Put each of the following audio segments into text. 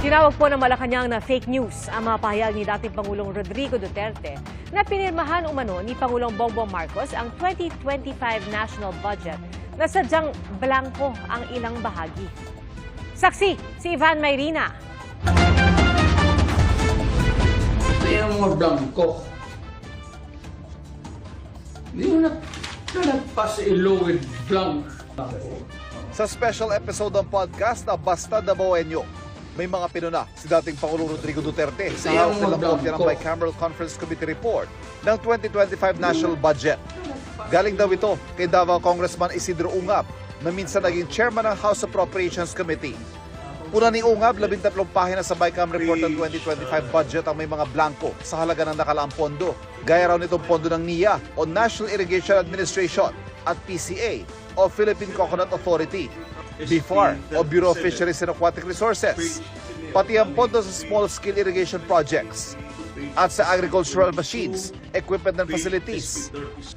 Tinawag po ng Malacanang na fake news ang mga pahayag ni dating Pangulong Rodrigo Duterte na pinirmahan umano ni Pangulong Bongbong Marcos ang 2025 national budget na sadyang blanco ang ilang bahagi. Saksi, si Ivan Mayrina. Yung mga blanco. Hindi mo na, na with blank. Sa special episode ng podcast na Basta Dabawenyo, may mga pinuna si dating Pangulong Rodrigo Duterte sa mo, nilang kopya ng. Bicameral Conference Committee report ng 2025 National Budget. Galing daw ito kay Davao Congressman Isidro Ungab na minsan naging chairman ng House Appropriations Committee. Una ni Ungab, 13 pahina sa Bicam report ng 2025 budget ang may mga blanco sa halaga ng nakalaang pondo. Gaya raw nitong pondo ng NIA o National Irrigation Administration at PCA o Philippine Coconut Authority, BIFAR o Bureau of Fisheries and Aquatic Resources, pati ang pondo sa small-scale irrigation projects at sa agricultural machines, equipment and facilities.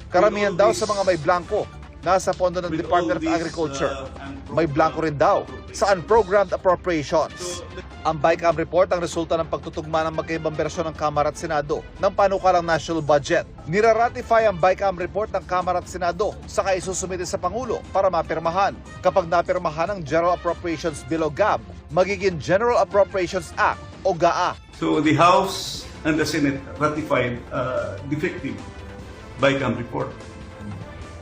Karamihan daw sa mga may blanco nasa pondo ng Department of Agriculture. May blanco rin daw sa unprogrammed appropriations. Ang BICAM report ang resulta ng pagtutugma ng magkaibang bersyon ng Kamara at Senado ng panukalang national budget. Niraratify ang BICAM report ng Kamara at Senado saka isusumite sa Pangulo para mapirmahan. Kapag napirmahan ang General Appropriations Bill o GAB, magiging General Appropriations Act o GAA. So the House and the Senate ratified uh, defective BICAM report.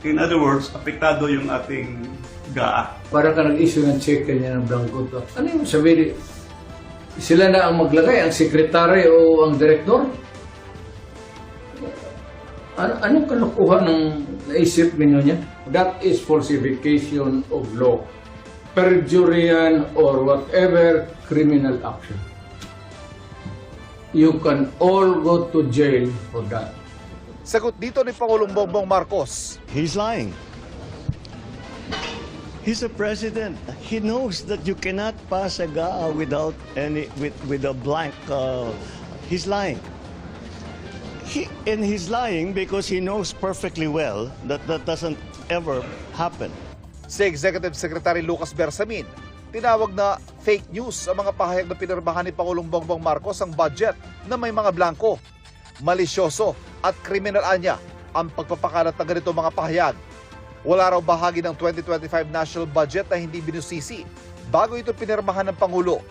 In other words, apektado yung ating GAA. Para ka nag-issue ng check kanya ng blanco to. Ano yung sabihin? Sila na ang maglagay, ang sekretary o ang direktor? Ano, anong kalukuhan ng naisip ninyo niya? That is falsification of law. Perjury or whatever criminal action. You can all go to jail for that. Sagot dito ni Pangulong Bongbong Marcos, He's lying. He's a president. He knows that you cannot pass a GAA without any with with a blank. Uh, he's lying. He and he's lying because he knows perfectly well that that doesn't ever happen. si Executive Secretary Lucas Bersamin, tinawag na fake news ang mga pahayag na pinirmahan ni Pangulong Bongbong Marcos ang budget na may mga blanco. Malisyoso at kriminal anya ang pagpapakalat ng ganito mga pahayag. Wala raw bahagi ng 2025 national budget na hindi binusisi bago ito pinirmahan ng Pangulo.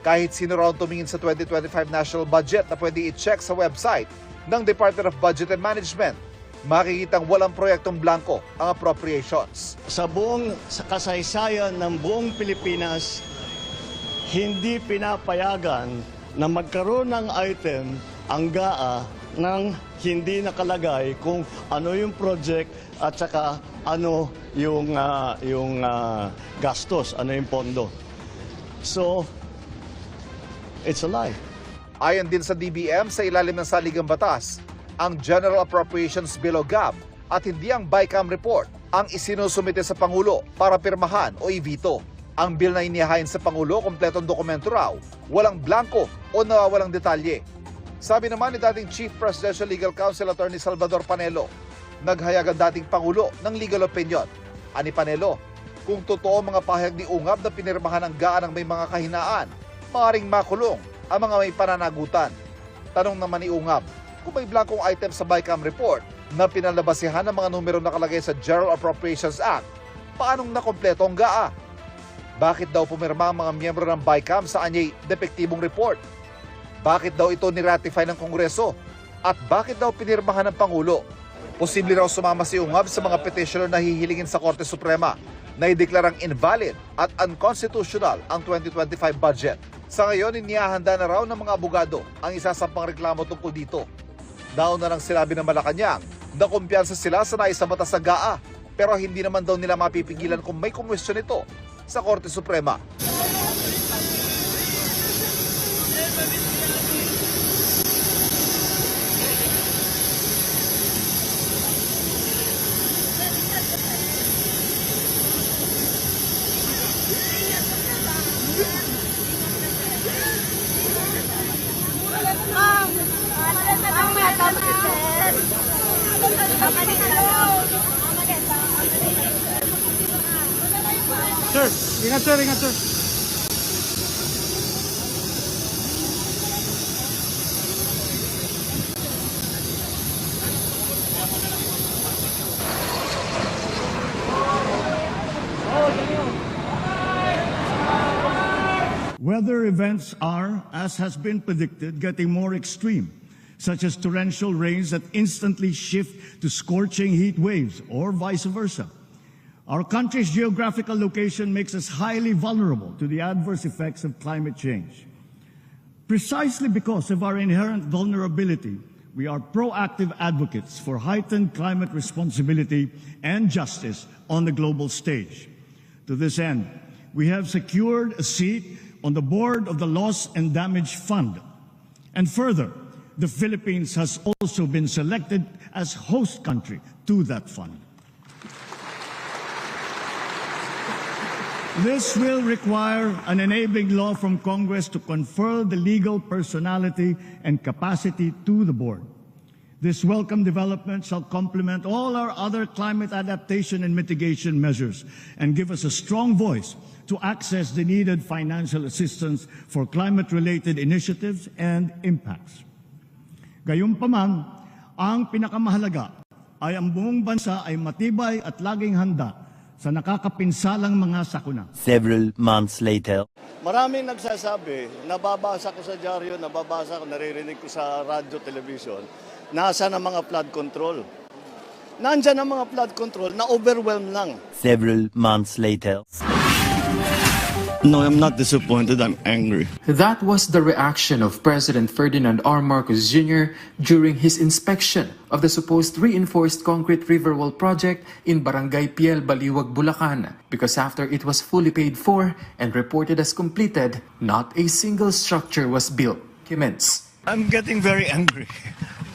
Kahit sino raw tumingin sa 2025 national budget na pwede i-check sa website ng Department of Budget and Management, makikitang walang proyektong blanco ang appropriations. Sa buong sa kasaysayan ng buong Pilipinas, hindi pinapayagan na magkaroon ng item ang GAA nang hindi nakalagay kung ano yung project at saka ano yung ah, yung ah, gastos, ano yung pondo. So it's a lie. Ayon din sa DBM sa ilalim ng saligang batas, ang General Appropriations Bill o GAB at hindi ang BICAM report ang isinusumite sa Pangulo para pirmahan o i-veto. Ang bill na inihain sa Pangulo, kompletong dokumento raw, walang blanco o nawawalang detalye. Sabi naman ni dating Chief Presidential Legal Counsel Attorney Salvador Panelo, naghayag ang dating Pangulo ng legal opinion. Ani Panelo, kung totoo mga pahayag ni Ungab na pinirmahan ng GAA ng may mga kahinaan, maaaring makulong ang mga may pananagutan. Tanong naman ni Ungab, kung may blankong item sa BICAM report na pinalabasihan ng mga numero nakalagay sa General Appropriations Act, paanong nakompleto ang GAA? Bakit daw pumirma ang mga miyembro ng BICAM sa anyay depektibong report? Bakit daw ito niratify ng Kongreso? At bakit daw pinirmahan ng Pangulo? Posible raw sumama si Ungab sa mga petitioner na hihilingin sa Korte Suprema na ideklarang invalid at unconstitutional ang 2025 budget. Sa ngayon, inihahanda na raw ng mga abogado ang isasampang reklamo tungkol dito. Daw na lang sinabi ng Malacanang na kumpiyansa sila sa naisabata sa GAA pero hindi naman daw nila mapipigilan kung may kumwestiyon ito sa Korte Suprema. Sir, ingat sir, ingat sir. Weather events are, as has been predicted, getting more extreme, such as torrential rains that instantly shift to scorching heat waves, or vice versa. Our country's geographical location makes us highly vulnerable to the adverse effects of climate change. Precisely because of our inherent vulnerability, we are proactive advocates for heightened climate responsibility and justice on the global stage. To this end, we have secured a seat on the board of the Loss and Damage Fund. And further, the Philippines has also been selected as host country to that fund. This will require an enabling law from Congress to confer the legal personality and capacity to the board. This welcome development shall complement all our other climate adaptation and mitigation measures and give us a strong voice to access the needed financial assistance for climate-related initiatives and impacts. Gayunpaman, ang pinakamahalaga ay ang buong bansa ay matibay at laging handa sa nakakapinsalang mga sakuna. Several months later, Maraming nagsasabi, nababasa ko sa dyaryo, nababasa ko, naririnig ko sa radyo, television, nasa ang mga flood control. Nandyan ang mga flood control, na-overwhelm lang. several months later, No, I'm not disappointed, I'm angry. That was the reaction of President Ferdinand R. Marcos Jr. during his inspection of the supposed reinforced concrete river wall project in Barangay Piel, Baliwag, Bulacan. Because after it was fully paid for and reported as completed, not a single structure was built. Commence. I'm getting very angry.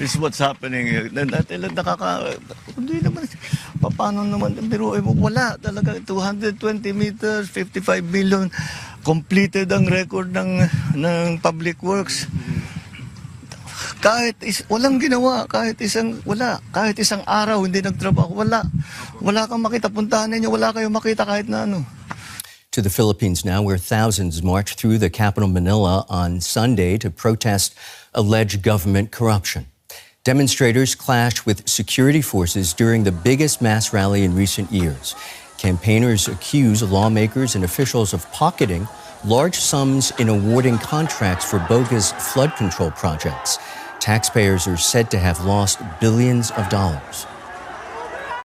Is what's happening. Na- Natin lang nakaka... Hindi naman. Paano naman? Pero eh, wala talaga. 220 meters, 55 million. Completed ang record ng, ng public works. Kahit is, walang ginawa, kahit isang, wala, kahit isang araw hindi nagtrabaho, wala. Wala kang makita, puntahan ninyo, wala kayong makita kahit na ano. to the Philippines now, where thousands marched through the capital Manila on Sunday to protest alleged government corruption. Demonstrators clashed with security forces during the biggest mass rally in recent years. Campaigners accuse lawmakers and officials of pocketing large sums in awarding contracts for bogus flood control projects. Taxpayers are said to have lost billions of dollars.